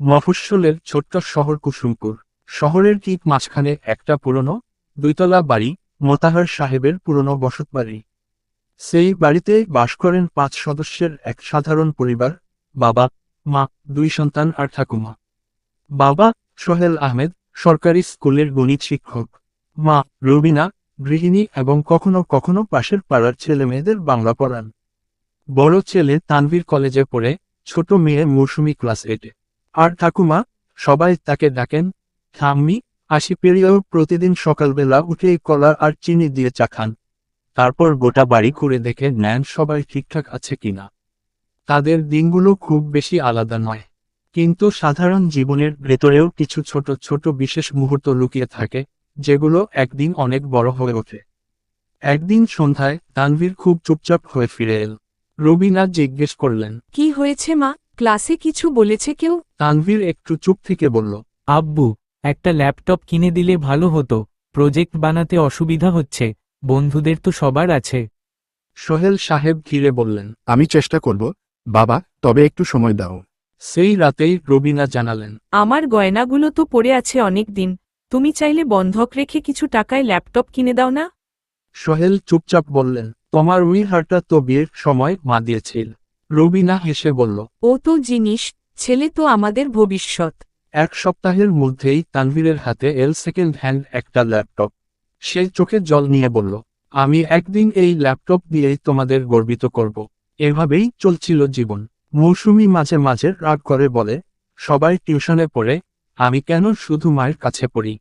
মফস্বলের ছোট্ট শহর কুসুমপুর। শহরের ঠিক মাঝখানে একটা পুরনো দুইতলা বাড়ি, মোতাহার সাহেবের পুরনো বসতবাড়ি সেই বাড়িতে বাস করেন পাঁচ সদস্যের এক সাধারণ পরিবার, বাবা, মা, দুই সন্তান আর ঠাকুমা। বাবা, সোহেল আহমেদ, সরকারি স্কুলের গণিত শিক্ষক। মা, রুবিনা, গৃহিণী এবং কখনো কখনো পাশের পাড়ার ছেলে মেয়েদের বাংলা পড়ান। বড় ছেলে তানভীর কলেজে পড়ে, ছোট মেয়ে মৌসুমি ক্লাস এইটে। আর ঠাকুমা, সবাই তাকে ডাকেন আশি পেরিয়েও প্রতিদিন সকালবেলা উঠে কলা আর চিনি দিয়ে চা খান। তারপর গোটা বাড়ি ঘুরে দেখে নেন সবাই ঠিকঠাক আছে কিনা তাদের দিনগুলো খুব বেশি আলাদা নয়। কিন্তু সাধারণ জীবনের ভেতরেও কিছু ছোট ছোট বিশেষ মুহূর্ত লুকিয়ে থাকে, যেগুলো একদিন অনেক বড় হয়ে ওঠে। একদিন সন্ধ্যায় তানভীর খুব চুপচাপ হয়ে ফিরে এল। রবিনা জিজ্ঞেস করলেন, কি হয়েছে মা? ক্লাসে কিছু বলেছে কেউ? তানভীর একটু চুপ থেকে বলল আব্বু একটা ল্যাপটপ কিনে দিলে ভালো হতো প্রজেক্ট বানাতে অসুবিধা হচ্ছে বন্ধুদের তো সবার আছে। সোহেল সাহেব ঘিরে বললেন আমি চেষ্টা করব বাবা তবে একটু সময় দাও। সেই রাতেই রবিনা জানালেন আমার গয়নাগুলো তো পড়ে আছে অনেক দিন তুমি চাইলে বন্ধক রেখে কিছু টাকায় ল্যাপটপ কিনে দাও না? সোহেল চুপচাপ বললেন তোমার উইহারটা তো বিয়ের সময় মা দিয়েছিল। রবিনা হেসে বলল ও তো জিনিস ছেলে তো আমাদের ভবিষ্যৎ। এক সপ্তাহের মধ্যেই তানভীরের হাতে এল সেকেন্ড হ্যান্ড একটা ল্যাপটপ সে চোখে জল নিয়ে বলল আমি একদিন এই ল্যাপটপ দিয়েই তোমাদের গর্বিত করব। এভাবেই চলছিল জীবন। মৌসুমি মাঝে মাঝে রাগ করে বলে সবাই টিউশনে পড়ে আমি কেন শুধু মায়ের কাছে পড়ি?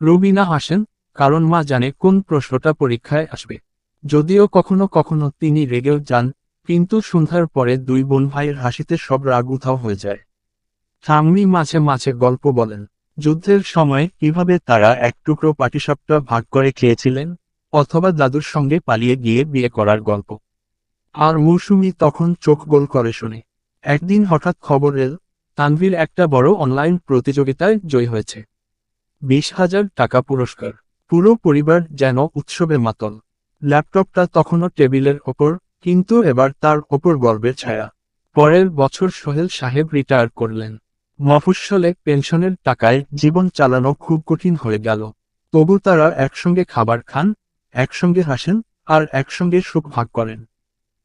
রবিনা হাসেন কারণ মা জানে কোন প্রশ্নটা পরীক্ষায় আসবে। যদিও কখনো কখনো তিনি রেগেও যান কিন্তু সন্ধ্যার পরে দুই বোন ভাইয়ের হাসিতে সব রাগ উধাও হয়ে যায়। ঠাম্মি মাঝে মাঝে গল্প বলেন, যুদ্ধের সময় কীভাবে তারা এক টুকরো পাটিসাপটা ভাগ করে খেয়েছিলেন, অথবা দাদুর সঙ্গে পালিয়ে গিয়ে বিয়ে করার গল্প। আর মৌসুমি তখন চোখ গোল করে শুনে। একদিন হঠাৎ খবর এল, তানভীর একটা বড় অনলাইন প্রতিযোগিতায় জয়ী হয়েছে। বিশ হাজার টাকা পুরস্কার। পুরো পরিবার যেন উৎসবে মাতল। ল্যাপটপটা তখনও টেবিলের ওপর কিন্তু এবার তার ওপর গর্বের ছায়া। পরের বছর সোহেল সাহেব রিটায়ার করলেন। মফস্বলে পেনশনের টাকায় জীবন চালানো খুব কঠিন হয়ে গেল। তবু তারা একসঙ্গে খাবার খান, একসঙ্গে হাসেন আর একসঙ্গে সুখ ভাগ করেন।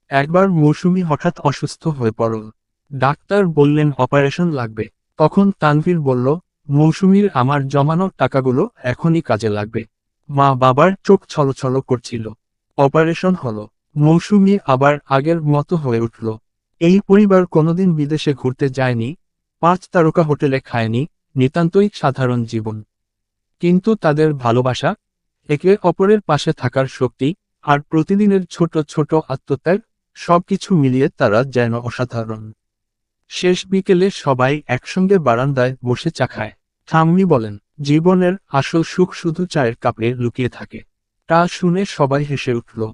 একবার মৌসুমি হঠাৎ অসুস্থ হয়ে পড়ল। ডাক্তার বললেন, অপারেশন লাগবে। তখন তানভীর বলল, মৌসুমীর আমার জমানো টাকাগুলো এখনই কাজে লাগবে। মা বাবার চোখ ছলছল করছিল। অপারেশন হলো। মৌসুমি আবার আগের মতো হয়ে উঠল। এই পরিবার কোনোদিন বিদেশে ঘুরতে যায়নি, পাঁচ তারকা হোটেলে খায়নি, নিতান্তই সাধারণ জীবন। কিন্তু তাদের ভালোবাসা, একে অপরের পাশে থাকার শক্তি আর প্রতিদিনের ছোট ছোট আত্মত্যাগ সবকিছু মিলিয়ে তারা যেন অসাধারণ। শেষ বিকেলে সবাই একসঙ্গে বারান্দায় বসে চা খায়। ঠাম্মি বলেন, জীবনের আসল সুখ শুধু চায়ের কাপে লুকিয়ে থাকে। তা শুনে সবাই হেসে উঠল।